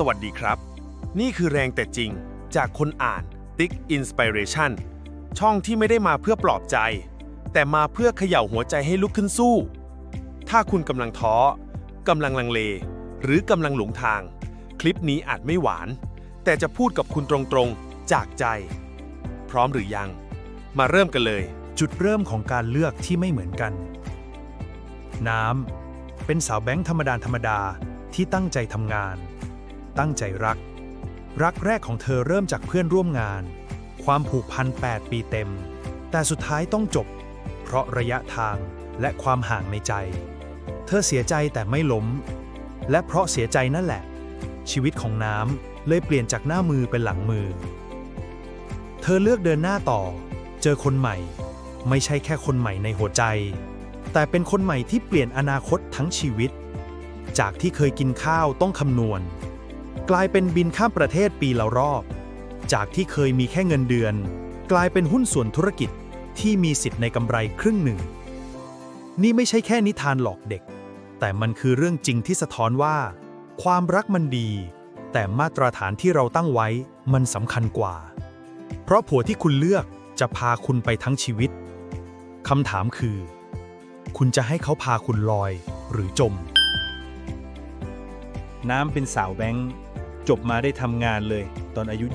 สวัสดีครับ นี่คือแรงแต่จริงจากคนอ่าน Tick Inspiration ช่องที่ไม่ได้มาเพื่อปลอบใจ แต่มาเพื่อเขย่าหัวใจให้ลุกขึ้นสู้ ถ้าคุณกำลังท้อกำลังลังเล หรือกำลังหลงทาง คลิปนี้อาจไม่หวาน แต่จะพูดกับคุณตรงๆ จากใจ พร้อมหรือยัง มาเริ่มกันเลย จุดเริ่มของการเลือกที่ไม่เหมือนกัน น้ำเป็นสาวแบงค์ธรรมดาธรรมดาที่ตั้งใจทำงาน ตั้งใจรัก รักแรกของเธอเริ่มจากเพื่อนร่วมงาน ความผูกพัน 8 ปีเต็ม แต่สุดท้ายต้องจบ เพราะระยะทางและความห่างในใจ เธอเสียใจแต่ไม่ล้ม และเพราะเสียใจนั่นแหละ ชีวิตของน้ำเลยเปลี่ยนจากหน้ามือเป็นหลังมือ เธอเลือกเดินหน้าต่อ เจอคนใหม่ ไม่ใช่แค่คนใหม่ในหัวใจ แต่เป็นคนใหม่ที่เปลี่ยนอนาคตทั้งชีวิต จากที่เคยกินข้าวต้องคำนวณ กลายเป็นบินข้ามประเทศปีละรอบ จากที่เคยมีแค่เงินเดือน กลายเป็นหุ้นส่วนธุรกิจที่มีสิทธิ์ในกำไรครึ่งหนึ่ง นี่ไม่ใช่แค่นิทานหลอกเด็ก แต่มันคือเรื่องจริงที่สะท้อนว่า ความรักมันดี แต่มาตรฐานที่เราตั้งไว้มันสำคัญกว่า เพราะผัวที่คุณเลือกจะพาคุณไปทั้งชีวิตคำถามคือ คุณจะให้เขาพาคุณลอยหรือจม น้ำเป็นสาวแบงค์ จบมาได้ทำงานเลย ตอนอายุ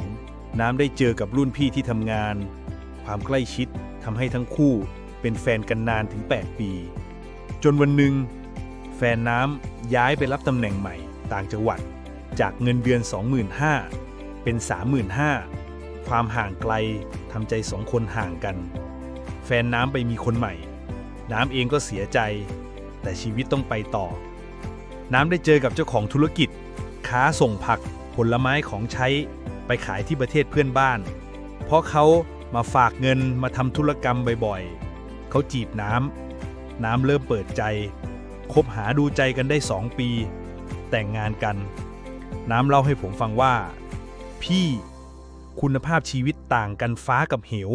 22 น้ำได้เจอกับรุ่นพี่ที่ทำงาน ความใกล้ชิดทำให้ทั้งคู่เป็นแฟนกันนานถึง 8 ปี จนวันหนึ่ง แฟนน้ำย้ายไปรับตำแหน่งใหม่ต่างจังหวัด จากเงินเดือน 25,000 เป็น 35,000 ความห่างไกลทำใจสองคนห่างกัน แฟนน้ำไปมีคนใหม่ น้ำเองก็เสียใจ แต่ชีวิตต้องไปต่อ น้ำได้เจอกับเจ้าของธุรกิจ ค้าส่งผักผลไม้ของใช้ไปขายที่ประเทศเพื่อนบ้าน เพราะเขามาฝากเงินมาทำธุรกรรมบ่อยๆ เขาจีบน้ำ น้ำเริ่มเปิดใจ คบหาดูใจกันได้สองปี แต่งงานกัน น้ำเล่าให้ผมฟังว่า พี่คุณภาพชีวิตต่างกันฟ้ากับเหว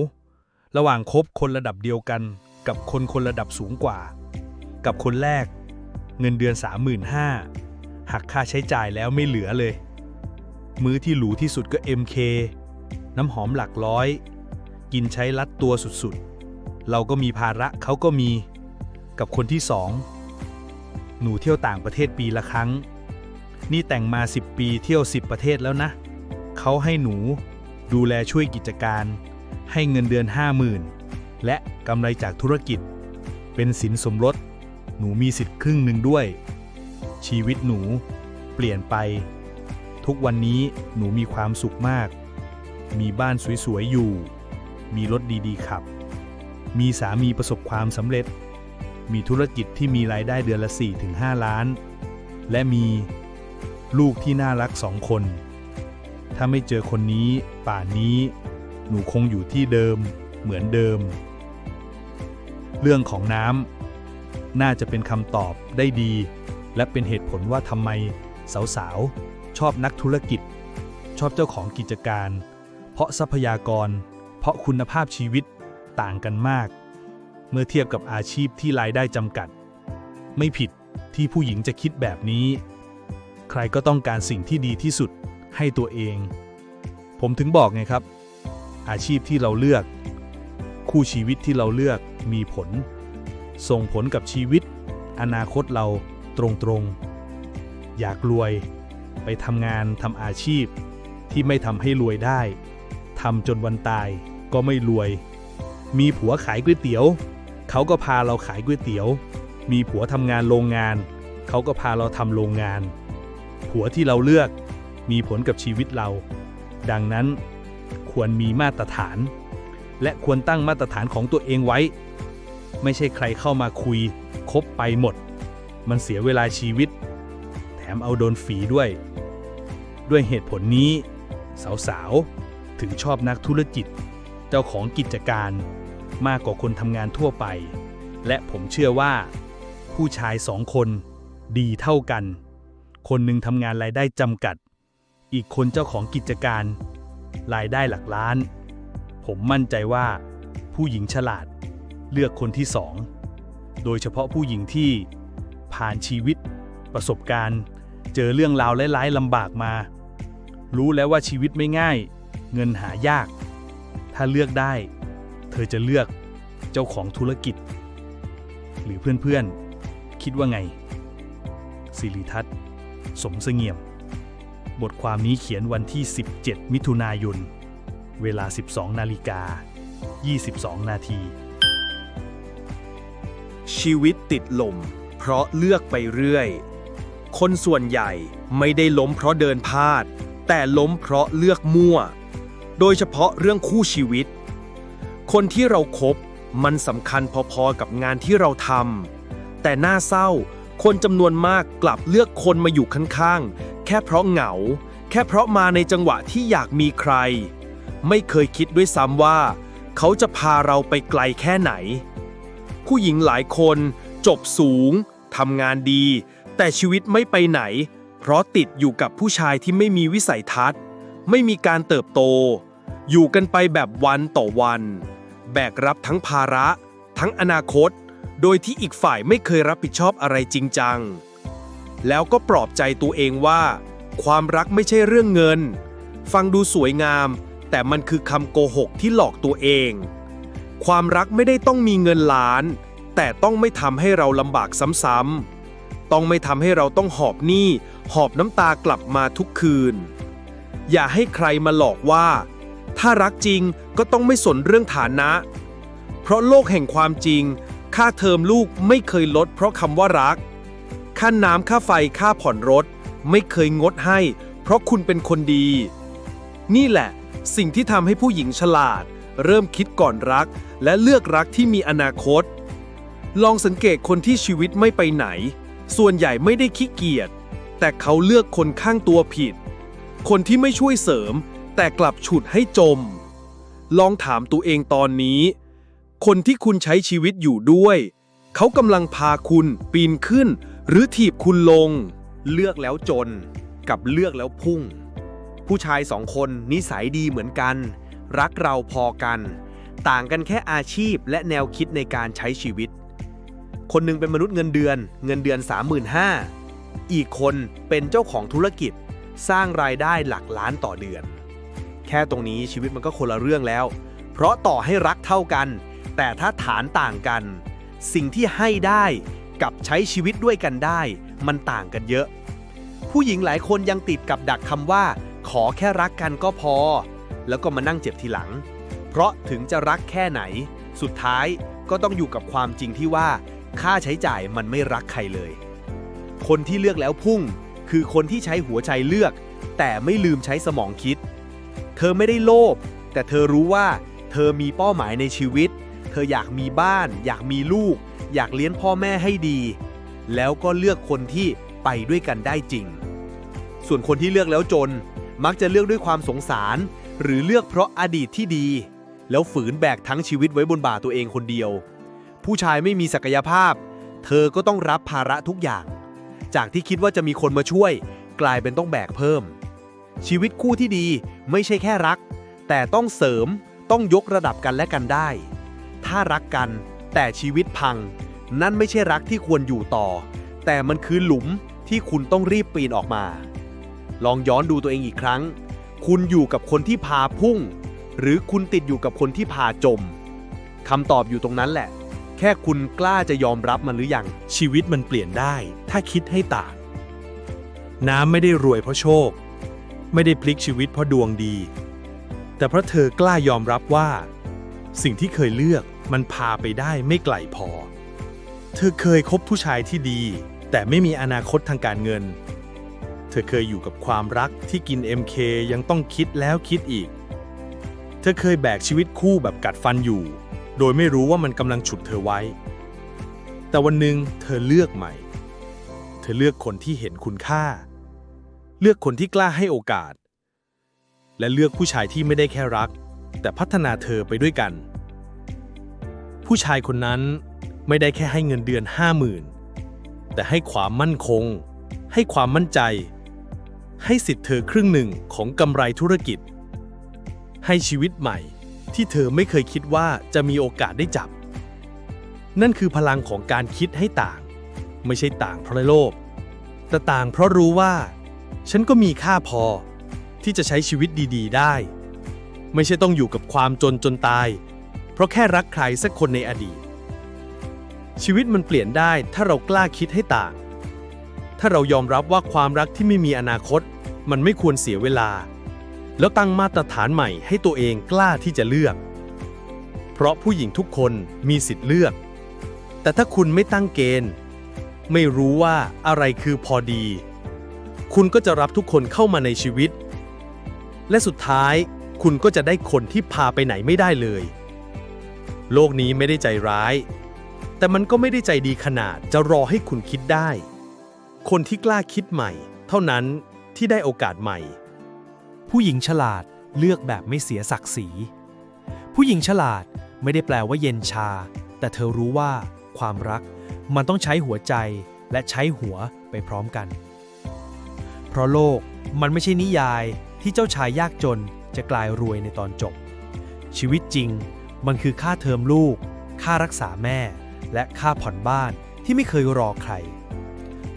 ระหว่างคบคนระดับเดียวกันกับคนคนระดับสูงกว่า กับคนแรก เงินเดือน 35,000 หักค่าใช้จ่ายแล้วไม่เหลือเลย มื้อที่หรูที่สุดก็ MK น้ำหอมหลักร้อย กินใช้ลัดตัวสุดๆ เราก็มีภาระเขาก็มี กับคนที่สองหนูเที่ยวต่างประเทศปีละครั้ง นี่แต่งมา 10 ปีเที่ยว 10 ประเทศแล้วนะ เขาให้หนูดูแลช่วยกิจการ ให้เงินเดือน 50,000 และกำไรจากธุรกิจ เป็นสินสมรส หนูมีสิทธิ์ครึ่งหนึ่งด้วย ชีวิตหนู เปลี่ยนไป ทุกวันนี้หนูมีความสุขมาก มีบ้านสวยๆอยู่ มีรถดีๆขับ มีสามีประสบความสำเร็จ มีธุรกิจที่มีรายได้เดือนละ 4-5 ล้าน และมีลูกที่น่ารักสองคน ถ้าไม่เจอคนนี้ป่านนี้ หนูคงอยู่ที่เดิม เหมือนเดิม เรื่องของน้ำน่าจะเป็นคำตอบได้ดี และเป็นเหตุผลว่าทำไมสาวๆ ชอบนักธุรกิจ ชอบเจ้าของกิจการ เพราะทรัพยากร เพราะคุณภาพชีวิตต่างกันมาก เมื่อเทียบกับอาชีพที่รายได้จำกัด ไม่ผิดที่ผู้หญิงจะคิดแบบนี้ ใครก็ต้องการสิ่งที่ดีที่สุดให้ตัวเอง ผมถึงบอกไงครับ อาชีพที่เราเลือก คู่ชีวิตที่เราเลือกมีผล ส่งผลกับชีวิต อนาคตเรา ตรงๆ อยากรวย ไปทำงานทำอาชีพ ที่ไม่ทำให้รวยได้ทำจนวันตายก็ไม่รวย มีผัวขายก๋วยเตี๋ยว เขาก็พาเราขายก๋วยเตี๋ยว มีผัวทำงานโรงงาน เขาก็พาเราทำโรงงาน ผัวที่เราเลือกมีผลกับชีวิตเรา ดังนั้นควรมีมาตรฐาน และควรตั้งมาตรฐานของตัวเองไว้ ไม่ใช่ใครเข้ามาคุยคบไปหมด มันเสียเวลาชีวิต แถมเอาโดนฝีด้วย ด้วยเหตุผลนี้ สาวๆ ถึงชอบนักธุรกิจ เจ้าของกิจการมากกว่าคนทำงานทั่วไป และผมเชื่อว่า ผู้ชายสองคนดีเท่ากัน คนหนึ่งทำงานรายได้จำกัด อีกคนเจ้าของกิจการ รายได้หลักล้าน ผมมั่นใจว่า ผู้หญิงฉลาด เลือกคนที่สอง โดยเฉพาะผู้หญิงที่ ผ่านชีวิต ประสบการณ์ เจอเรื่องราวร้ายๆลำบากมา รู้แล้วว่าชีวิตไม่ง่าย เงินหายาก ถ้าเลือกได้ เธอจะเลือกเจ้าของธุรกิจ หรือเพื่อนๆ คิดว่าไง สิริทัศน์ สมเสงี่ยม บทความนี้เขียนวันที่ 17 มิถุนายน เวลา 12 นาฬิกา 22 นาทีชีวิตติดลม เพราะเลือกไปเรื่อย คนส่วนใหญ่ไม่ได้ล้มเพราะเดินพลาด แต่ล้มเพราะเลือกมั่ว โดยเฉพาะเรื่องคู่ชีวิต คนที่เราครบมันสำคัญพอๆกับงานที่เราทำแต่น่าเศร้า คนจำนวนมากกลับเลือกคนมาอยู่ข้างๆ แค่เพราะเหงา แค่เพราะมาในจังหวะที่อยากมีใคร ไม่เคยคิดด้วยซ้ำว่า เขาจะพาเราไปไกลแค่ไหน ผู้หญิงหลายคน จบสูงทำงานดี แต่ชีวิตไม่ไปไหน เพราะติดอยู่กับผู้ชายที่ไม่มีวิสัยทัศน์ ไม่มีการเติบโต อยู่กันไปแบบวันต่อวัน แบกรับทั้งภาระ ทั้งอนาคต โดยที่อีกฝ่ายไม่เคยรับผิดชอบอะไรจริงจัง แล้วก็ปลอบใจตัวเองว่า ความรักไม่ใช่เรื่องเงิน ฟังดูสวยงาม แต่มันคือคำโกหกที่หลอกตัวเอง ความรักไม่ได้ต้องมีเงินล้าน แต่ต้องไม่ทำให้เราลำบากซ้ำๆ ต้องไม่ทำให้เราต้องหอบหนี้ หอบน้ำตากลับมาทุกคืน อย่าให้ใครมาหลอกว่า ถ้ารักจริงก็ต้องไม่สนเรื่องฐานะ เพราะโลกแห่งความจริง ค่าเทอมลูกไม่เคยลดเพราะคำว่ารัก ค่าน้ำค่าไฟค่าผ่อนรถ ไม่เคยงดให้ เพราะคุณเป็นคนดี นี่แหละ สิ่งที่ทำให้ผู้หญิงฉลาด เริ่มคิดก่อนรัก และเลือกรักที่มีอนาคต ลองสังเกตคนที่ชีวิตไม่ไปไหน ส่วนใหญ่ไม่ได้ขี้เกียจ แต่เขาเลือกคนข้างตัวผิด คนที่ไม่ช่วยเสริม แต่กลับฉุดให้จม ลองถามตัวเองตอนนี้ คนที่คุณใช้ชีวิตอยู่ด้วย เขากำลังพาคุณปีนขึ้น หรือถีบคุณลง เลือกแล้วจน กับเลือกแล้วพุ่ง ผู้ชายสองคนนิสัยดีเหมือนกัน รักเราพอกัน ต่างกันแค่อาชีพและแนวคิดในการใช้ชีวิต คนหนึงเป็นมนุษย์เงินเดือน เงินเดือน 35,000 อีกคนเป็นเจ้าของธุรกิจ สร้างรายได้หลักล้านต่อเดือน แค่ตรงนี้ชีวิตมันก็คนละเรื่องแล้ว เพราะต่อให้รักเท่ากัน แต่ถ้าฐานต่างกัน สิ่งที่ให้ได้กับใช้ชีวิตด้วยกันได้ มันต่างกันเยอะ ผู้หญิงหลายคนยังติดกับดักคำว่า ขอแค่รักกันก็พอ แล้วก็มานั่งเจ็บทีหลัง เพราะถึงจะรักแค่ไหน สุดท้ายก็ต้องอยู่กับความจริงที่ว่า ค่าใช้จ่ายมันไม่รักใครเลย คนที่เลือกแล้วพุ่ง คือคนที่ใช้หัวใจเลือก แต่ไม่ลืมใช้สมองคิด เธอไม่ได้โลภแต่เธอรู้ว่า เธอมีเป้าหมายในชีวิต เธออยากมีบ้าน อยากมีลูก อยากเลี้ยงพ่อแม่ให้ดี แล้วก็เลือกคนที่ไปด้วยกันได้จริง ส่วนคนที่เลือกแล้วจน มักจะเลือกด้วยความสงสาร หรือเลือกเพราะอดีตที่ดี แล้วฝืนแบกทั้งชีวิตไว้บนบ่าตัวเองคนเดียว ผู้ชายไม่มีศักยภาพ เธอก็ต้องรับภาระทุกอย่าง จากที่คิดว่าจะมีคนมาช่วย กลายเป็นต้องแบกเพิ่ม ชีวิตคู่ที่ดีไม่ใช่แค่รัก แต่ต้องเสริมต้องยกระดับกันและกันได้ ถ้ารักกันแต่ชีวิตพัง นั่นไม่ใช่รักที่ควรอยู่ต่อ แต่มันคือหลุมที่คุณต้องรีบปีนออกมา ลองย้อนดูตัวเองอีกครั้ง คุณอยู่กับคนที่พาพุ่ง หรือคุณติดอยู่กับคนที่พาจมคำตอบอยู่ตรงนั้นแหละ แค่คุณกล้าจะยอมรับมันหรือยัง ชีวิตมันเปลี่ยนได้ ถ้าคิดให้ต่าง น้ำไม่ได้รวยเพราะโชค ไม่ได้พลิกชีวิตเพราะดวงดี แต่เพราะเธอกล้ายอมรับว่า สิ่งที่เคยเลือกมันพาไปได้ไม่ไกลพอ เธอเคยคบผู้ชายที่ดี แต่ไม่มีอนาคตทางการเงิน เธอเคยอยู่กับความรักที่กิน MK ยังต้องคิดแล้วคิดอีก เธอเคยแบกชีวิตคู่แบบกัดฟันอยู่ โดยไม่รู้ว่ามันกำลังฉุดเธอไว้ แต่วันหนึ่งเธอเลือกใหม่ เธอเลือกคนที่เห็นคุณค่า เลือกคนที่กล้าให้โอกาส และเลือกผู้ชายที่ไม่ได้แค่รัก แต่พัฒนาเธอไปด้วยกัน ผู้ชายคนนั้นไม่ได้แค่ให้เงินเดือนห้าหมื่นแต่ให้ความมั่นคง ให้ความมั่นใจ ให้สิทธิ์เธอครึ่งหนึ่งของกำไรธุรกิจ ให้ชีวิตใหม่ ที่เธอไม่เคยคิดว่าจะมีโอกาสได้จับ นั่นคือพลังของการคิดให้ต่าง ไม่ใช่ต่างเพราะโลภแต่ต่างเพราะรู้ว่า ฉันก็มีค่าพอ ที่จะใช้ชีวิตดีๆ ได้ ไม่ใช่ต้องอยู่กับความจนจนตาย เพราะแค่รักใครสักคนในอดีต ชีวิตมันเปลี่ยนได้ถ้าเรากล้าคิดให้ต่าง ถ้าเรายอมรับว่าความรักที่ไม่มีอนาคต มันไม่ควรเสียเวลา แล้วตั้งมาตรฐานใหม่ให้ตัวเองกล้าที่จะเลือก เพราะผู้หญิงทุกคนมีสิทธิ์เลือก แต่ถ้าคุณไม่ตั้งเกณฑ์ ไม่รู้ว่าอะไรคือพอดี คุณก็จะรับทุกคนเข้ามาในชีวิต และสุดท้ายคุณก็จะได้คนที่พาไปไหนไม่ได้เลย โลกนี้ไม่ได้ใจร้าย แต่มันก็ไม่ได้ใจดีขนาดจะรอให้คุณคิดได้ คนที่กล้าคิดใหม่ เท่านั้นที่ได้โอกาสใหม่ ผู้หญิงฉลาดเลือกแบบไม่เสียศักดิ์ศรี ผู้หญิงฉลาดไม่ได้แปลว่าเย็นชา แต่เธอรู้ว่าความรักมันต้องใช้หัวใจและใช้หัวไปพร้อมกัน เพราะโลกมันไม่ใช่นิยายที่เจ้าชายยากจนจะกลายรวยในตอนจบ ชีวิตจริงมันคือค่าเทอมลูก ค่ารักษาแม่ และค่าผ่อนบ้านที่ไม่เคยรอใคร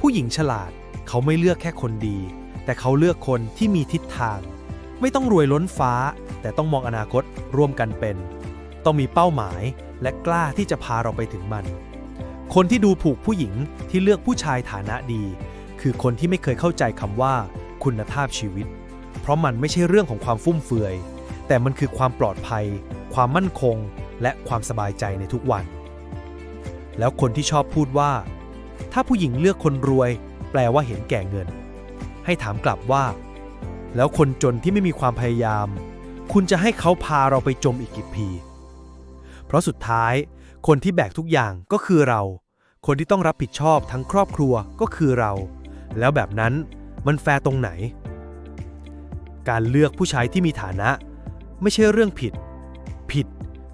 ผู้หญิงฉลาดเขาไม่เลือกแค่คนดี แต่เขาเลือกคนที่มีทิศทาง ไม่ต้องรวยล้นฟ้า แต่ต้องมองอนาคตร่วมกันเป็น ต้องมีเป้าหมายและกล้าที่จะพาเราไปถึงมัน คนที่ดูผูกผู้หญิงที่เลือกผู้ชายฐานะดี คือคนที่ไม่เคยเข้าใจคำว่า คุณภาพชีวิต เพราะมันไม่ใช่เรื่องของความฟุ่มเฟือย แต่มันคือความปลอดภัย ความมั่นคง และความสบายใจในทุกวัน แล้วคนที่ชอบพูดว่า ถ้าผู้หญิงเลือกคนรวย แปลว่าเห็นแก่เงิน ให้ถามกลับว่า แล้วคนจนที่ไม่มีความพยายาม คุณจะให้เขาพาเราไปจมอีกกี่ปี เพราะสุดท้ายคนที่แบกทุกอย่างก็คือเรา คนที่ต้องรับผิดชอบทั้งครอบครัวก็คือเรา แล้วแบบนั้นมันแฟร์ตรงไหน การเลือกผู้ชายที่มีฐานะ ไม่ใช่เรื่องผิด ผิด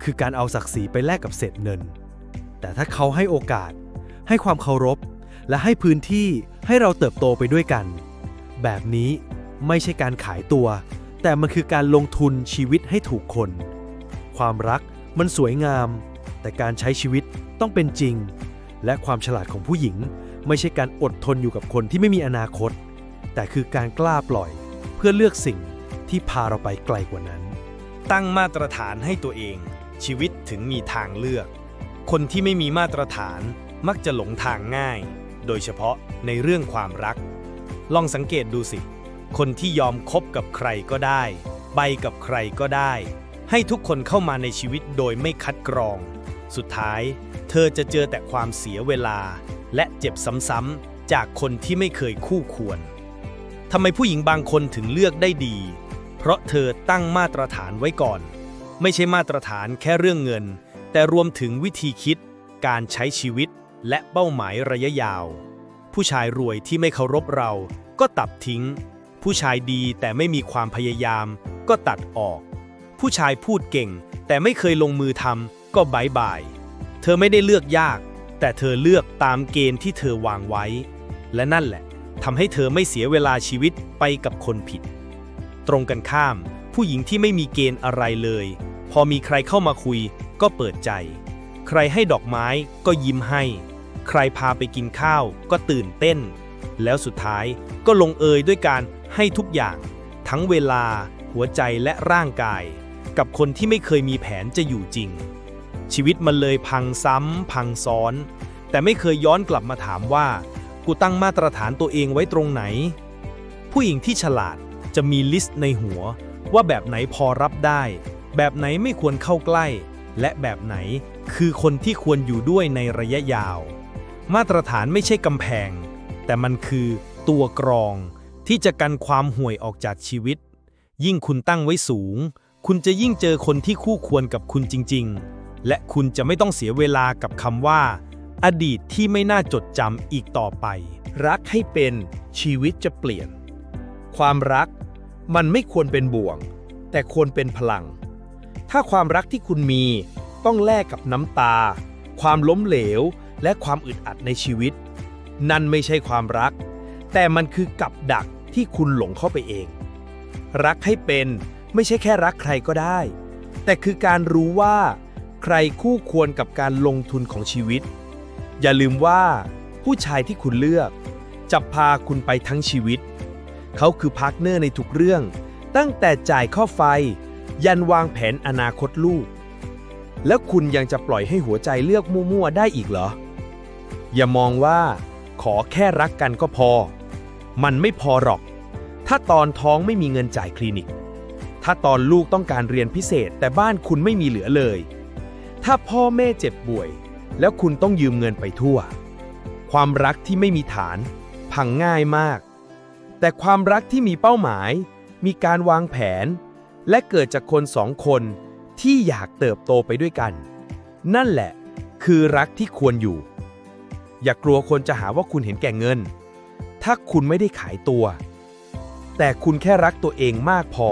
คือการเอาศักดิ์ศรีไปแลกกับเศษเงิน แต่ถ้าเขาให้โอกาส ให้ความเคารพ และให้พื้นที่ให้เราเติบโตไปด้วยกัน แบบนี้ ไม่ใช่การขายตัว แต่มันคือการลงทุนชีวิตให้ถูกคน ความรักมันสวยงาม แต่การใช้ชีวิตต้องเป็นจริง และความฉลาดของผู้หญิง ไม่ใช่การอดทนอยู่กับคนที่ไม่มีอนาคต แต่คือการกล้าปล่อย เพื่อเลือกสิ่งที่พาเราไปไกลกว่านั้น ตั้งมาตรฐานให้ตัวเอง ชีวิตถึงมีทางเลือก คนที่ไม่มีมาตรฐานมักจะหลงทางง่าย โดยเฉพาะในเรื่องความรัก ลองสังเกตดูสิ คนที่ยอมคบกับใครก็ได้ ไปกับใครก็ได้ ให้ทุกคนเข้ามาในชีวิตโดยไม่คัดกรอง สุดท้าย เธอจะเจอแต่ความเสียเวลา และเจ็บซ้ำๆจากคนที่ไม่เคยคู่ควรทำไมผู้หญิงบางคนถึงเลือกได้ดี เพราะเธอตั้งมาตรฐานไว้ก่อน ไม่ใช่มาตรฐานแค่เรื่องเงิน แต่รวมถึงวิธีคิด การใช้ชีวิต และเป้าหมายระยะยาว ผู้ชายรวยที่ไม่เคารพเราก็ตัดทิ้ง ผู้ชายดีแต่ไม่มีความพยายาม ก็ตัดออก ผู้ชายพูดเก่ง แต่ไม่เคยลงมือทำก็บายบาย เธอไม่ได้เลือกยาก แต่เธอเลือกตามเกณฑ์ที่เธอวางไว้ และนั่นแหละทำให้เธอไม่เสียเวลาชีวิตไปกับคนผิด ตรงกันข้าม ผู้หญิงที่ไม่มีเกณฑ์อะไรเลย พอมีใครเข้ามาคุย ก็เปิดใจ ใครให้ดอกไม้ก็ยิ้มให้ ใครพาไปกินข้าวก็ตื่นเต้น แล้วสุดท้ายก็ลงเอยด้วยการให้ทุกอย่าง ทั้งเวลา หัวใจและร่างกาย กับคนที่ไม่เคยมีแผนจะอยู่จริง ชีวิตมันเลยพังซ้ำ พังซ้อน แต่ไม่เคยย้อนกลับมาถามว่า กูตั้งมาตรฐานตัวเองไว้ตรงไหน ผู้หญิงที่ฉลาดจะมีลิสต์ในหัว ว่าแบบไหนพอรับได้ แบบไหนไม่ควรเข้าใกล้ และแบบไหนคือคนที่ควรอยู่ด้วยในระยะยาว มาตรฐานไม่ใช่กำแพง แต่มันคือตัวกรองที่จะกันความห่วยออกจากชีวิต ยิ่งคุณตั้งไว้สูง คุณจะยิ่งเจอคนที่คู่ควรกับคุณจริง ๆ และคุณจะไม่ต้องเสียเวลากับคำว่า อดีตที่ไม่น่าจดจำอีกต่อไป รักให้เป็นชีวิตจะเปลี่ยน ความรักมันไม่ควรเป็นบ่วง แต่ควรเป็นพลัง ถ้าความรักที่คุณมีต้องแลกกับน้ำตา ความล้มเหลว และความอึดอัดในชีวิต นั่นไม่ใช่ความรัก แต่มันคือกับดักที่คุณหลงเข้าไปเอง รักให้เป็นไม่ใช่แค่รักใครก็ได้ แต่คือการรู้ว่า ใครคู่ควรกับการลงทุนของชีวิต อย่าลืมว่า ผู้ชายที่คุณเลือก จะพาคุณไปทั้งชีวิต เขาคือพาร์ทเนอร์ในทุกเรื่อง ตั้งแต่จ่ายข้อไฟ ยันวางแผนอนาคตลูก แล้วคุณยังจะปล่อยให้หัวใจเลือกมั่วๆได้อีกเหรอ อย่ามองว่า ขอแค่รักกันก็พอ มันไม่พอหรอก ถ้าตอนท้องไม่มีเงินจ่ายคลินิก ถ้าตอนลูกต้องการเรียนพิเศษแต่บ้านคุณไม่มีเหลือเลย ถ้าพ่อแม่เจ็บป่วย แล้วคุณต้องยืมเงินไปทั่ว ความรักที่ไม่มีฐาน พังง่ายมาก แต่ความรักที่มีเป้าหมาย มีการวางแผน และเกิดจากคนสองคนที่อยากเติบโตไปด้วยกัน นั่นแหละ คือรักที่ควรอยู่ อย่ากลัวคนจะหาว่าคุณเห็นแก่เงิน ถ้าคุณไม่ได้ขายตัว แต่คุณแค่รักตัวเองมากพอ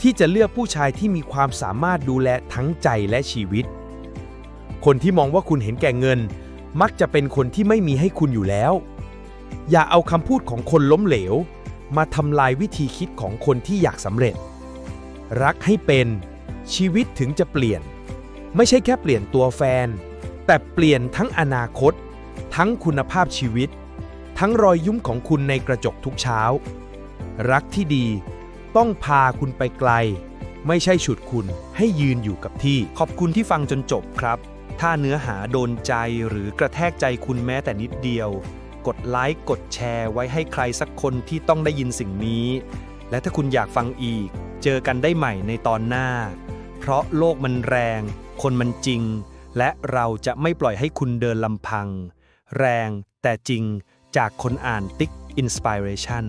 ที่จะเลือกผู้ชายที่มีความสามารถดูแลทั้งใจและชีวิต คนที่มองว่าคุณเห็นแก่เงิน มักจะเป็นคนที่ไม่มีให้คุณอยู่แล้ว อย่าเอาคำพูดของคนล้มเหลว มาทำลายวิธีคิดของคนที่อยากสำเร็จ รักให้เป็น ชีวิตถึงจะเปลี่ยน ไม่ใช่แค่เปลี่ยนตัวแฟน แต่เปลี่ยนทั้งอนาคต ทั้งคุณภาพชีวิต ทั้งรอยยิ้มของคุณในกระจกทุกเช้า รักที่ดีต้องพาคุณไปไกล ไม่ใช่ฉุดคุณให้ยืนอยู่กับที่ ขอบคุณที่ฟังจนจบครับ ถ้าเนื้อหาโดนใจหรือกระแทกใจคุณแม้แต่นิดเดียว กดไลค์กดแชร์ไว้ให้ใครสักคนที่ต้องได้ยินสิ่งนี้ และถ้าคุณอยากฟังอีก เจอกันได้ใหม่ในตอนหน้า เพราะโลกมันแรง คนมันจริง และเราจะไม่ปล่อยให้คุณเดินลำพัง แรงแต่จริงจากคนอ่านติ๊กอินสปิเรชัน